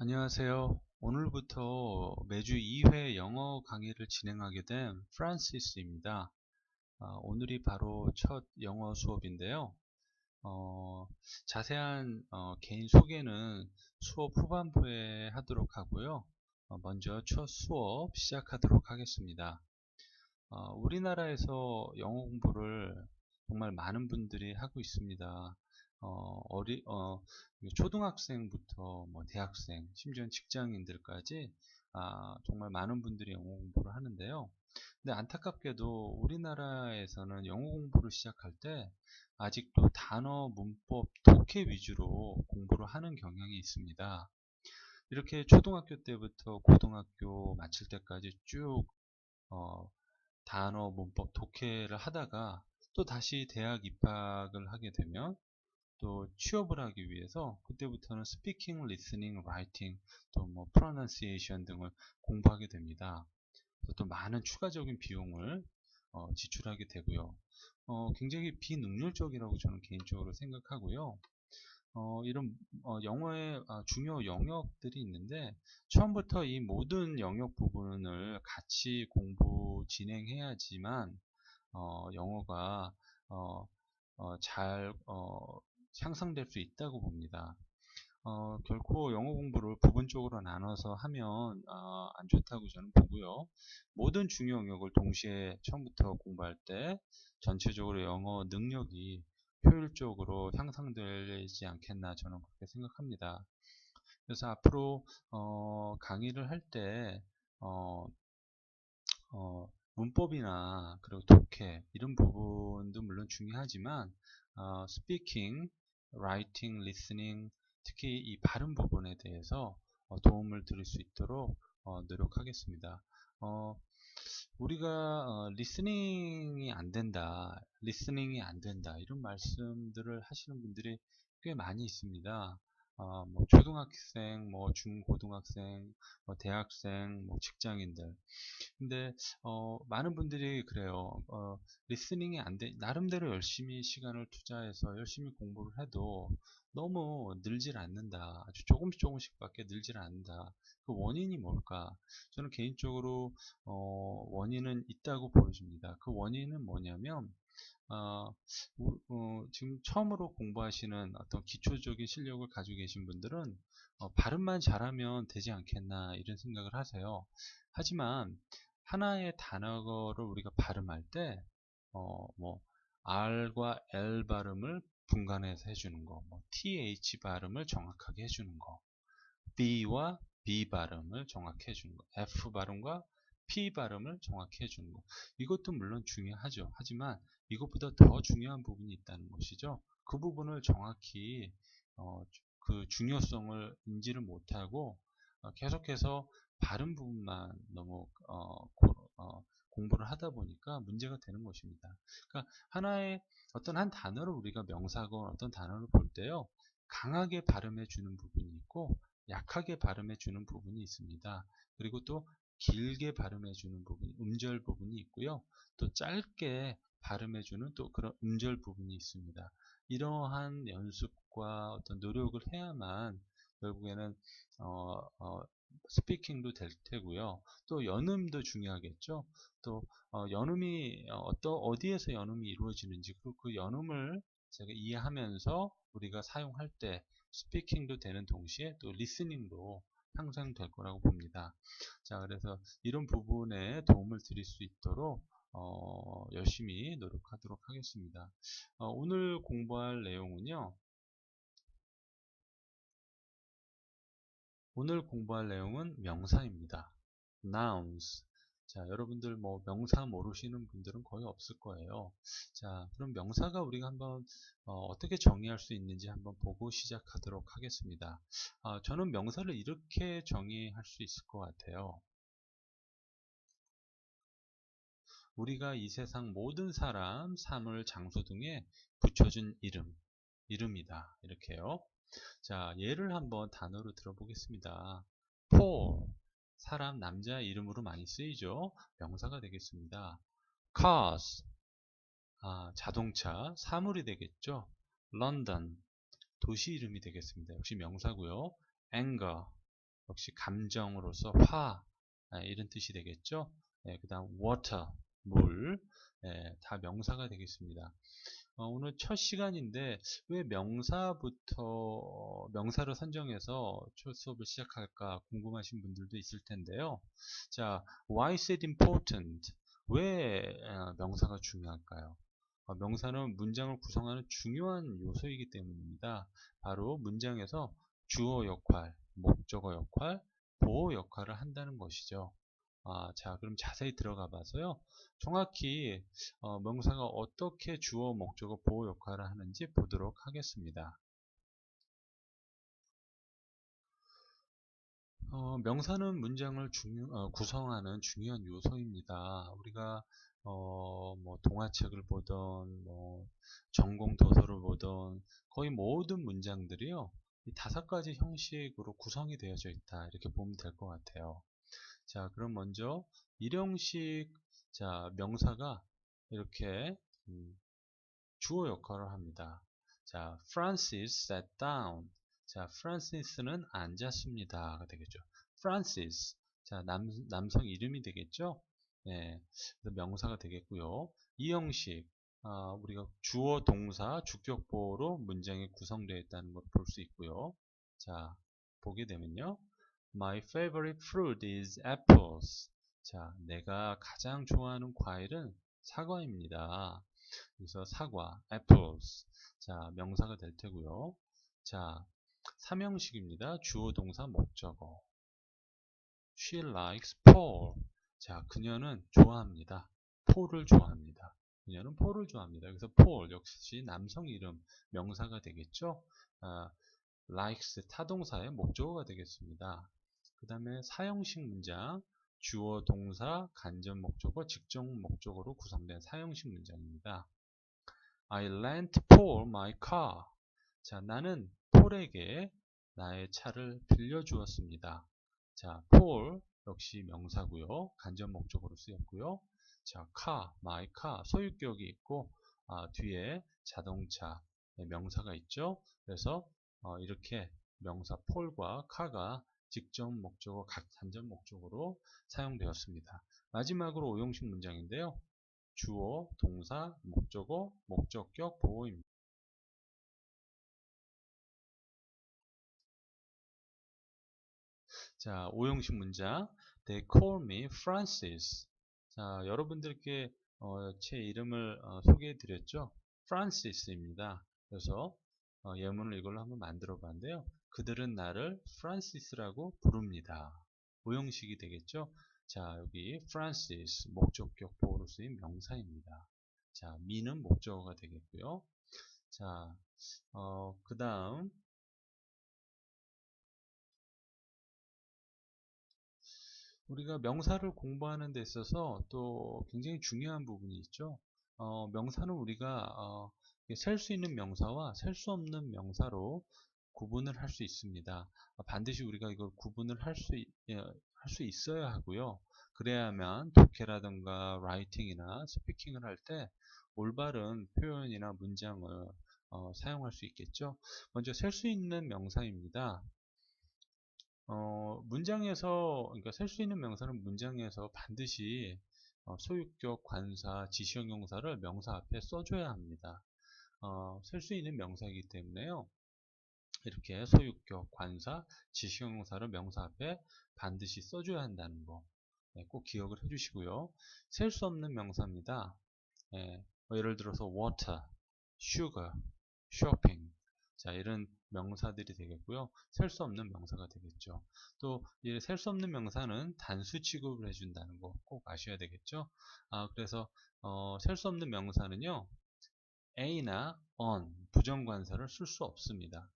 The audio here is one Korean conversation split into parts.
안녕하세요. 오늘부터 매주 2회 영어 강의를 진행하게 된 프란시스입니다. 어, 오늘이 바로 첫 영어 수업인데요. 어, 자세한 어, 개인 소개는 수업 후반부에 하도록 하고요. 어, 먼저 첫 수업 시작하도록 하겠습니다. 어, 우리나라에서 영어 공부를 정말 많은 분들이 하고 있습니다. 어, 어리, 어, 초등학생부터 뭐 대학생, 심지어 직장인들까지 아, 정말 많은 분들이 영어 공부를 하는데요. 근데 안타깝게도 우리나라에서는 영어 공부를 시작할 때 아직도 단어, 문법, 독해 위주로 공부를 하는 경향이 있습니다. 이렇게 초등학교 때부터 고등학교 마칠 때까지 쭉 어, 단어, 문법, 독해를 하다가 또 다시 대학 입학을 하게 되면 또 취업을 하기 위해서 그때부터는 스피킹, 리스닝, 라이팅, 또 뭐 프로넌시에이션 등을 공부하게 됩니다. 또 많은 추가적인 비용을 어, 지출하게 되고요. 어, 굉장히 비능률적이라고 저는 개인적으로 생각하고요. 어, 이런 어, 영어의 아, 중요 영역들이 있는데 처음부터 이 모든 영역 부분을 같이 공부 진행해야지만 어, 영어가 어, 어, 잘 어, 향상될 수 있다고 봅니다. 어, 결코 영어 공부를 부분적으로 나눠서 하면 어, 안 좋다고 저는 보고요. 모든 중요 영역을 동시에 처음부터 공부할 때 전체적으로 영어 능력이 효율적으로 향상되지 않겠나 저는 그렇게 생각합니다. 그래서 앞으로 어, 강의를 할때 어, 어, 문법이나 그리고 독해 이런 부분도 물론 중요하지만 어, 스피킹, 라이팅, 리스닝 특히 이 발음 부분에 대해서 어, 도움을 드릴 수 있도록 어, 노력하겠습니다. 어, 우리가 어, 리스닝이 안 된다, 리스닝이 안 된다 이런 말씀들을 하시는 분들이 꽤 많이 있습니다. 어, 뭐 초등학생, 뭐 중고등학생, 뭐 대학생, 뭐 직장인들. 근데 어, 많은 분들이 그래요. 어, 리스닝이 안 돼, 나름대로 열심히 시간을 투자해서 열심히 공부를 해도 너무 늘질 않는다. 아주 조금씩 조금씩밖에 늘질 않는다. 그 원인이 뭘까? 저는 개인적으로 어, 원인은 있다고 보여집니다. 그 원인은 뭐냐면 어, 어, 지금 처음으로 공부하시는 어떤 기초적인 실력을 가지고 계신 분들은 어, 발음만 잘하면 되지 않겠나 이런 생각을 하세요. 하지만 하나의 단어를 우리가 발음할 때, 어, 뭐, R과 L 발음을 분간해서 해주는 거, 뭐, TH 발음을 정확하게 해주는 거, B와 B 발음을 정확히 해주는 거, F 발음과 P 발음을 정확히 해주는 거. 이것도 물론 중요하죠. 하지만 이것보다 더 중요한 부분이 있다는 것이죠. 그 부분을 정확히 어, 그 중요성을 인지를 못하고 어, 계속해서 발음 부분만 너무 어, 고, 어, 공부를 하다 보니까 문제가 되는 것입니다. 그러니까 하나의 어떤 한 단어를 우리가 명사건 어떤 단어를 볼 때요. 강하게 발음해 주는 부분이 있고 약하게 발음해 주는 부분이 있습니다. 그리고 또 길게 발음해 주는 부분, 음절 부분이 있고요. 또 짧게 발음해 주는 또 그런 음절 부분이 있습니다. 이러한 연습과 어떤 노력을 해야만 결국에는 어, 어, 스피킹도 될 테고요. 또 연음도 중요하겠죠. 또 어, 연음이 어떠, 어디에서 연음이 이루어지는지 그리고 그 연음을 제가 이해하면서 우리가 사용할 때 스피킹도 되는 동시에 또 리스닝도 향상될 거라고 봅니다. 자, 그래서 이런 부분에 도움을 드릴 수 있도록 어, 열심히 노력하도록 하겠습니다. 어, 오늘 공부할 내용은요. 오늘 공부할 내용은 명사입니다. nouns. 자, 여러분들 뭐 명사 모르시는 분들은 거의 없을 거예요. 자, 그럼 명사가 우리가 한번 어, 떻게 정의할 수 있는지 한번 보고 시작하도록 하겠습니다. 아, 저는 명사를 이렇게 정의할 수 있을 것 같아요. 우리가 이 세상 모든 사람, 사물, 장소 등에 붙여준 이름, 이름이다. 이렇게요. 자, 예를 한번 단어로 들어보겠습니다. Paul, 사람, 남자 이름으로 많이 쓰이죠. 명사가 되겠습니다. Cars, 아, 자동차, 사물이 되겠죠. London, 도시 이름이 되겠습니다. 역시 명사고요. Anger, 역시 감정으로서 화 아, 이런 뜻이 되겠죠. 예, 그 다음 water 물 예, 다 명사가 되겠습니다. 어, 오늘 첫 시간인데 왜 명사부터 명사를 선정해서 첫 수업을 시작할까 궁금하신 분들도 있을 텐데요. 자, why is it important? 왜 어, 명사가 중요할까요? 어, 명사는 문장을 구성하는 중요한 요소이기 때문입니다. 바로 문장에서 주어 역할, 목적어 역할, 보호 역할을 한다는 것이죠. 아, 자, 그럼 자세히 들어가 봐서요. 정확히 어, 명사가 어떻게 주어, 목적어, 보호 역할을 하는지 보도록 하겠습니다. 어, 명사는 문장을 중요, 어, 구성하는 중요한 요소입니다. 우리가 어, 뭐 동화책을 보던 뭐 전공 도서를 보던 거의 모든 문장들이요. 이 다섯 가지 형식으로 구성이 되어져 있다. 이렇게 보면 될 것 같아요. 자, 그럼 먼저 일형식 자 명사가 이렇게 음, 주어 역할을 합니다. 자, Francis sat down. 자, Francis는 앉았습니다가 되겠죠. Francis. 자, 남, 남성 이름이 되겠죠. 네, 그래서 명사가 되겠고요. 이 형식 아, 우리가 주어, 동사, 주격보로 문장이 구성되어 있다는 걸 볼 수 있고요. 자, 보게 되면요. My favorite fruit is apples. 자, 내가 가장 좋아하는 과일은 사과입니다. 그래서 사과, apples. 자, 명사가 될 테고요. 자, 삼형식입니다. 주어, 동사, 목적어. She likes Paul. 자, 그녀는 좋아합니다. 폴을 좋아합니다. 그녀는 폴을 좋아합니다. 그래서 폴 역시 남성 이름 명사가 되겠죠. 아, likes 타동사의 목적어가 되겠습니다. 그 다음에 사형식 문장, 주어, 동사, 간접 목적어, 직접 목적어로 구성된 사형식 문장입니다. I lent Paul my car. 자, 나는 폴에게 나의 차를 빌려주었습니다. 자, 폴 역시 명사고요. 간접 목적어로 쓰였고요. 자, car, my car, 소유격이 있고 아, 뒤에 자동차 명사가 있죠. 그래서 어, 이렇게 명사 폴과 카가 직접 목적어, 각 간접 목적으로 사용되었습니다. 마지막으로 오형식 문장인데요. 주어, 동사, 목적어, 목적격, 보호입니다. 자, 오형식 문장. They call me Francis. 자, 여러분들께 어, 제 이름을 어, 소개해 드렸죠. Francis입니다. 그래서 어, 예문을 이걸로 한번 만들어 봤는데요. 그들은 나를 프란시스라고 부릅니다. 오형식이 되겠죠? 자, 여기 Francis 목적격 보호로 쓰인 명사입니다. 자, 미는 목적어가 되겠고요. 자, 어, 그 다음 우리가 명사를 공부하는 데 있어서 또 굉장히 중요한 부분이 있죠. 어, 명사는 우리가 어, 셀 수 있는 명사와 셀 수 없는 명사로 구분을 할 수 있습니다. 반드시 우리가 이걸 구분을 할 수 할수 예, 있어야 하고요. 그래야만 독해라든가 라이팅이나 스피킹을 할 때 올바른 표현이나 문장을 어, 사용할 수 있겠죠. 먼저 셀 수 있는 명사입니다. 어, 문장에서 그러니까 셀 수 있는 명사는 문장에서 반드시 어, 소유격, 관사, 지시형 용사를 명사 앞에 써줘야 합니다. 어, 셀수 있는 명사이기 때문에요. 이렇게 소유격, 관사, 지시형용사를 명사 앞에 반드시 써줘야 한다는 거. 네, 꼭 기억을 해주시고요. 셀 수 없는 명사입니다. 네, 뭐 예를 들어서 water, sugar, shopping. 자, 이런 명사들이 되겠고요. 셀 수 없는 명사가 되겠죠. 또, 셀 수 없는 명사는 단수 취급을 해준다는 거 꼭 아셔야 되겠죠. 아, 그래서, 어, 셀 수 없는 명사는요, a나 on 부정관사를 쓸 수 없습니다.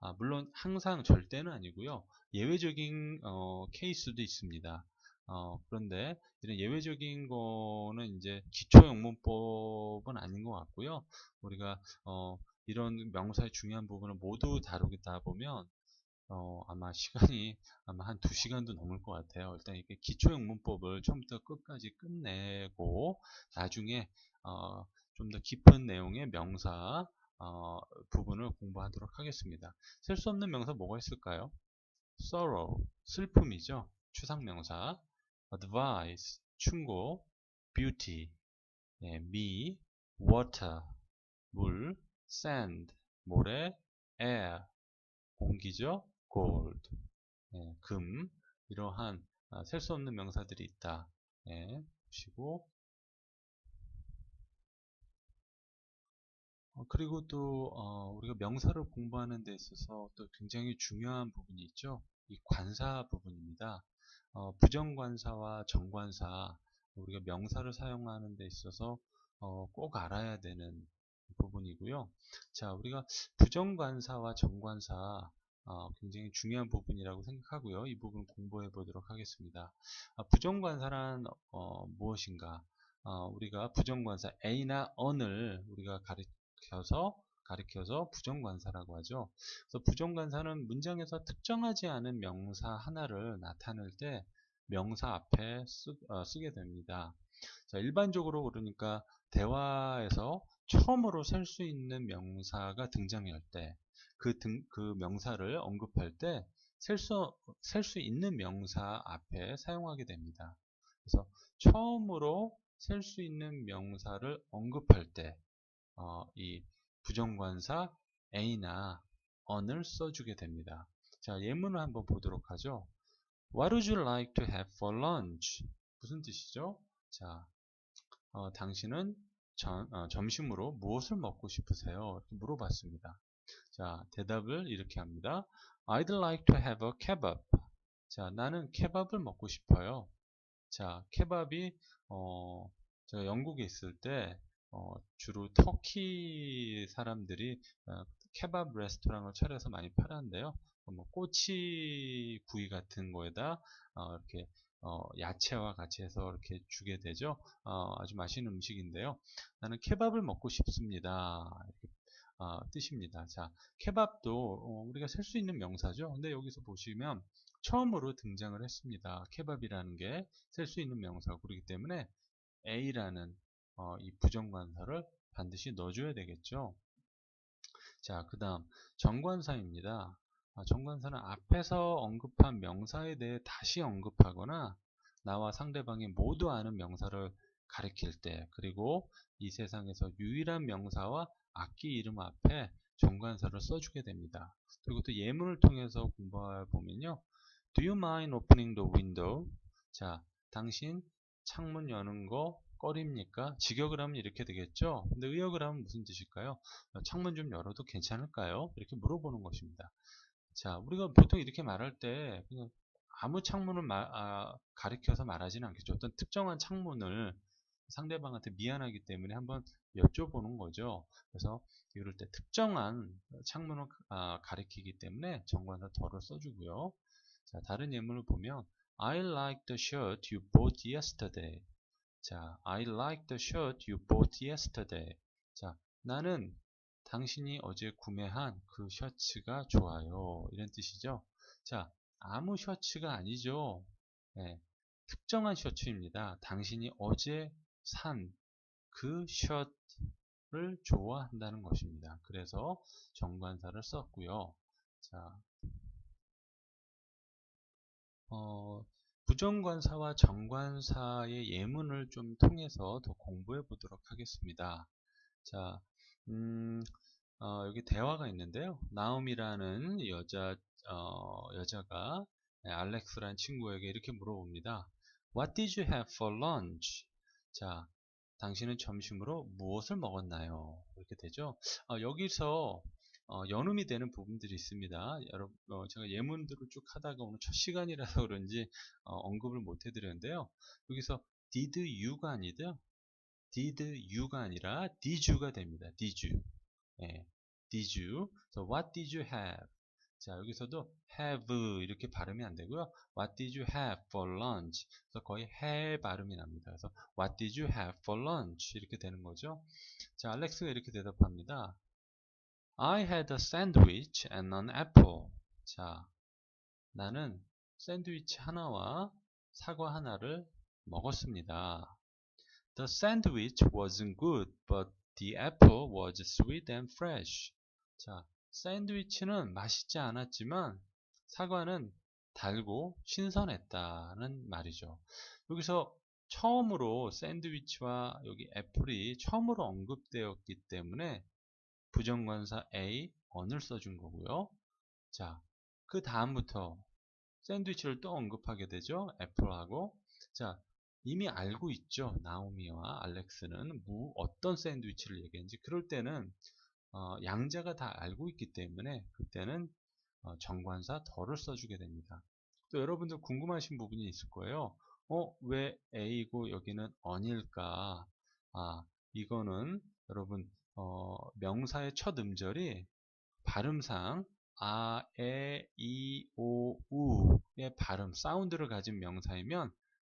아, 물론 항상 절대는 아니고요. 예외적인 어, 케이스도 있습니다. 어, 그런데 이런 예외적인 거는 이제 기초영문법은 아닌 것 같고요. 우리가 어, 이런 명사의 중요한 부분을 모두 다루다 보면 어, 아마 시간이 아마 한 두시간도 넘을 것 같아요. 일단 이렇게 기초영문법을 처음부터 끝까지 끝내고 나중에 어, 좀 더 깊은 내용의 명사 어, 부분을 공부하도록 하겠습니다. 셀 수 없는 명사 뭐가 있을까요? sorrow, 슬픔이죠. 추상명사. advice, 충고. beauty, 예, 미, water, 물, sand, 모래, air, 공기죠. gold, 예, 금, 이러한 아, 셀수 없는 명사들이 있다. 예, 보시고 그리고 또 어, 우리가 명사를 공부하는 데 있어서 또 굉장히 중요한 부분이 있죠. 이 관사 부분입니다. 어, 부정관사와 정관사 우리가 명사를 사용하는 데 있어서 어, 꼭 알아야 되는 부분이고요. 자, 우리가 부정관사와 정관사 어, 굉장히 중요한 부분이라고 생각하고요. 이 부분 공부해 보도록 하겠습니다. 아, 부정관사란 어, 무엇인가? 어, 우리가 부정관사 A나 on을 우리가 가 리켜서 가리켜서 부정관사라고 하죠. 그래서 부정관사는 문장에서 특정하지 않은 명사 하나를 나타낼 때 명사 앞에 쓰, 어, 쓰게 됩니다. 자, 일반적으로 그러니까 대화에서 처음으로 쓸수 있는 명사가 등장할 때 그, 등, 그 명사를 언급할 때셀 수, 있는 명사 앞에 사용하게 됩니다. 그래서 처음으로 셀 수 있는 명사를 언급할 때, 어, 이 부정관사 A나 on을 써주게 됩니다. 자, 예문을 한번 보도록 하죠. What would you like to have for lunch? 무슨 뜻이죠? 자, 어, 당신은 전, 어, 점심으로 무엇을 먹고 싶으세요? 이렇게 물어봤습니다. 자, 대답을 이렇게 합니다. I'd like to have a kebab. 자, 나는 케밥을 먹고 싶어요. 자, 케밥이 어, 제가 영국에 있을 때 어, 주로 터키 사람들이 어, 케밥 레스토랑을 차려서 많이 팔았는데요. 뭐 꼬치 구이 같은 거에다 어, 이렇게 어, 야채와 같이 해서 이렇게 주게 되죠. 어, 아주 맛있는 음식인데요. 나는 케밥을 먹고 싶습니다. 어, 뜻입니다. 자, 케밥도 어, 우리가 셀 수 있는 명사죠. 근데 여기서 보시면 처음으로 등장을 했습니다. 케밥이라는 게 셀 수 있는 명사고 그렇기 때문에 A라는 어, 이 부정관사를 반드시 넣어줘야 되겠죠. 자, 그 다음 정관사입니다. 아, 정관사는 앞에서 언급한 명사에 대해 다시 언급하거나 나와 상대방이 모두 아는 명사를 가리킬 때 그리고 이 세상에서 유일한 명사와 악기 이름 앞에 정관사를 써주게 됩니다. 그리고 또 예문을 통해서 공부해 보면요. Do you mind opening the window? 자, 당신 창문 여는 거 꺼립니까? 직역을 하면 이렇게 되겠죠? 근데 의역을 하면 무슨 뜻일까요? 창문 좀 열어도 괜찮을까요? 이렇게 물어보는 것입니다. 자, 우리가 보통 이렇게 말할 때 그냥 아무 창문을 마, 아, 가리켜서 말하지는 않겠죠. 어떤 특정한 창문을 상대방한테 미안하기 때문에 한번 여쭤보는 거죠. 그래서 이럴 때 특정한 창문을 아, 가리키기 때문에 정관사 더를 써주고요. 자, 다른 예문을 보면 I like the shirt you bought yesterday. 자, I like the shirt you bought yesterday. 자, 나는 당신이 어제 구매한 그 셔츠가 좋아요. 이런 뜻이죠. 자, 아무 셔츠가 아니죠. 네, 특정한 셔츠입니다. 당신이 어제 산 그 셔츠를 좋아한다는 것입니다. 그래서 정관사를 썼고요. 자, 어, 부정관사와 정관사의 예문을 좀 통해서 더 공부해 보도록 하겠습니다. 자, 음, 어, 여기 대화가 있는데요. 나옴이라는 여자, 어, 여자가 네, 알렉스라는 친구에게 이렇게 물어봅니다. What did you have for lunch? 자, 당신은 점심으로 무엇을 먹었나요? 이렇게 되죠. 어, 여기서 어, 연음이 되는 부분들이 있습니다. 여러분, 어, 제가 예문들을 쭉 하다가 오늘 첫 시간이라서 그런지 어, 언급을 못 해드렸는데요. 여기서 did you가 아니죠. did you가 아니라 did you가 됩니다. did you. 예, did you. So what did you have? 자, 여기서도 have 이렇게 발음이 안 되고요. What did you have for lunch? 그래서 거의 해 발음이 납니다. 그래서 What did you have for lunch? 이렇게 되는 거죠. 자, 알렉스가 이렇게 대답합니다. I had a sandwich and an apple. 자, 나는 샌드위치 하나와 사과 하나를 먹었습니다. The sandwich wasn't good, but the apple was sweet and fresh. 자, 샌드위치는 맛있지 않았지만 사과는 달고 신선했다는 말이죠. 여기서 처음으로 샌드위치와 여기 애플이 처음으로 언급되었기 때문에 부정관사 A on을 써준 거고요. 자, 그 다음부터 샌드위치를 또 언급하게 되죠. 애플하고. 자, 이미 알고 있죠. 나오미와 알렉스는 무 어떤 샌드위치를 얘기했는지. 그럴 때는 어, 양자가 다 알고 있기 때문에 그때는 어, 정관사 덜을 써주게 됩니다. 또 여러분들 궁금하신 부분이 있을 거예요. 어, 왜 A고 여기는 on일까? 아, 이거는 여러분 어, 명사의 첫 음절이 발음상 아, 에, 이, 오, 우의 발음, 사운드를 가진 명사이면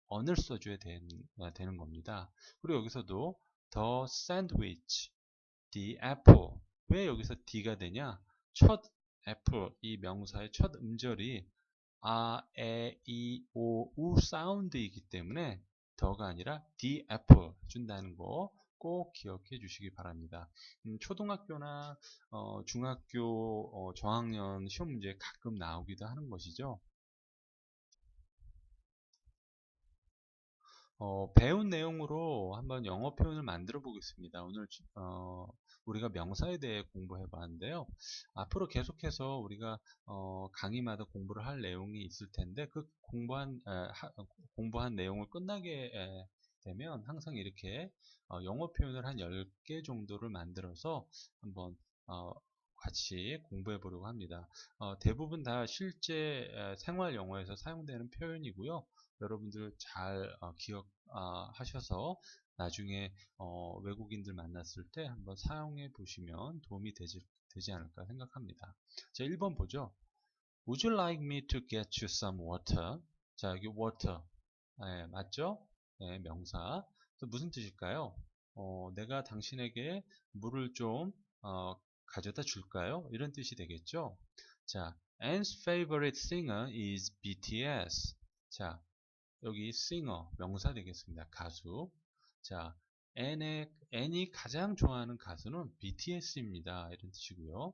on을 써줘야 되는, 되는 겁니다. 그리고 여기서도 the sandwich, the apple 왜 여기서 D가 되냐? 첫 apple, 이 명사의 첫 음절이 아, 에, 이, 오, 우 사운드이기 때문에 더가 아니라 the apple 준다는 거 꼭 기억해 주시기 바랍니다. 음, 초등학교나 어, 중학교 어, 저학년 시험 문제에 가끔 나오기도 하는 것이죠. 어, 배운 내용으로 한번 영어 표현을 만들어 보겠습니다. 오늘 어, 우리가 명사에 대해 공부해 봤는데요. 앞으로 계속해서 우리가 어, 강의마다 공부를 할 내용이 있을 텐데 그 공부한 에, 하, 공부한 내용을 끝나게 에, 되면 항상 이렇게 어, 영어 표현을 한 10개 정도를 만들어서 한번 어, 같이 공부해 보려고 합니다. 어, 대부분 다 실제 생활 영어에서 사용되는 표현이고요. 여러분들 잘 어, 기억하셔서 어, 나중에 어, 외국인들 만났을 때 한번 사용해 보시면 도움이 되지, 되지 않을까 생각합니다. 자, 1번 보죠. Would you like me to get you some water? 자, 여기 water. 네, 맞죠? 네, 명사. 무슨 뜻일까요? 어, 내가 당신에게 물을 좀 어, 가져다 줄까요? 이런 뜻이 되겠죠? 자, Anne's favorite singer is BTS. 자, 여기 singer 명사 되겠습니다. 가수. 자, N의, N이 가장 좋아하는 가수는 BTS입니다. 이런 뜻이고요.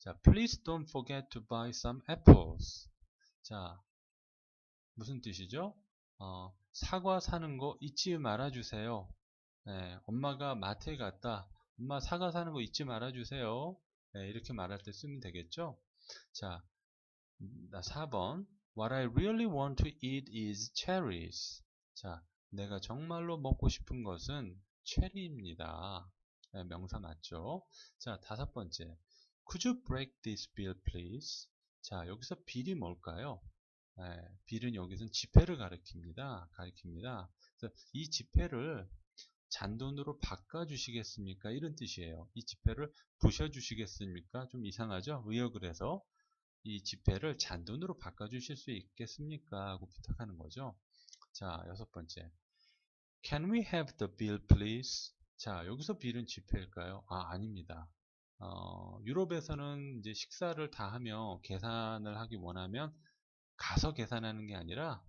자, please don't forget to buy some apples. 자, 무슨 뜻이죠? 어, 사과 사는 거 잊지 말아주세요. 네, 엄마가 마트에 갔다. 엄마 사과 사는 거 잊지 말아주세요. 네, 이렇게 말할 때 쓰면 되겠죠? 자, 4번. What I really want to eat is cherries. 자, 내가 정말로 먹고 싶은 것은 체리입니다. 네, 명사 맞죠? 자, 다섯 번째. Could you break this bill, please? 자, 여기서 빌이 뭘까요? 네, 빌은 여기서는 지폐를 가리킵니다. 가리킵니다. 이 지폐를 잔돈으로 바꿔주시겠습니까? 이런 뜻이에요. 이 지폐를 부셔주시겠습니까? 좀 이상하죠? 의역을 해서 이 지폐를 잔돈으로 바꿔주실 수 있겠습니까? 하고 부탁하는 거죠. 자, 여섯 번째. Can we have the bill, please? 자, 여기서 빌은 지폐일까요? 아, 아닙니다. 어, 유럽에서는 이제 식사를 다 하며 계산을 하기 원하면 가서 계산하는 게 아니라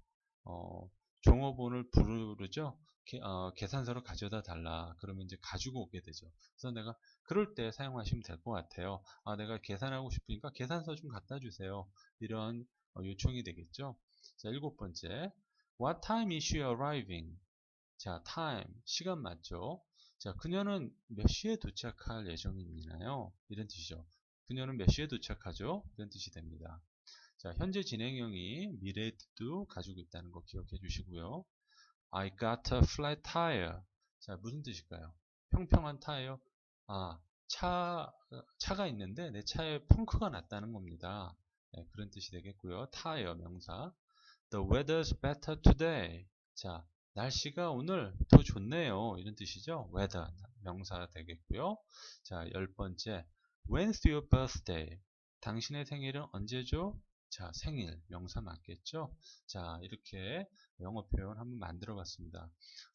어, 종업원을 부르죠. 어, 계산서를 가져다 달라. 그러면 이제 가지고 오게 되죠. 그래서 내가 그럴 때 사용하시면 될 것 같아요. 아, 내가 계산하고 싶으니까 계산서 좀 갖다 주세요. 이런 어, 요청이 되겠죠. 자, 일곱 번째. What time is she arriving? 자, time. 시간 맞죠? 자, 그녀는 몇 시에 도착할 예정이나요? 이런 뜻이죠. 그녀는 몇 시에 도착하죠? 이런 뜻이 됩니다. 자, 현재 진행형이 미래도 가지고 있다는 거 기억해 주시고요. I got a flat tire. 자, 무슨 뜻일까요? 평평한 타이어. 아, 차, 차가 있는데 내 차에 펑크가 났다는 겁니다. 네, 그런 뜻이 되겠고요. 타이어 명사. The weather's better today. 자, 날씨가 오늘 더 좋네요. 이런 뜻이죠. weather 명사 되겠고요. 자, 열 번째. When's your birthday? 당신의 생일은 언제죠? 자, 생일 명사 맞겠죠? 자, 이렇게 영어 표현 한번 만들어 봤습니다.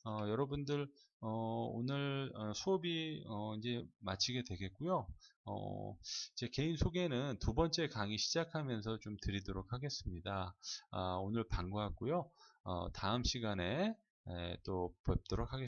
어, 여러분들 어, 오늘 어, 수업이 어, 이제 마치게 되겠고요. 어, 제 개인 소개는 두 번째 강의 시작하면서 좀 드리도록 하겠습니다. 아, 오늘 반가웠고요. 어, 다음 시간에 에, 또 뵙도록 하겠습니다.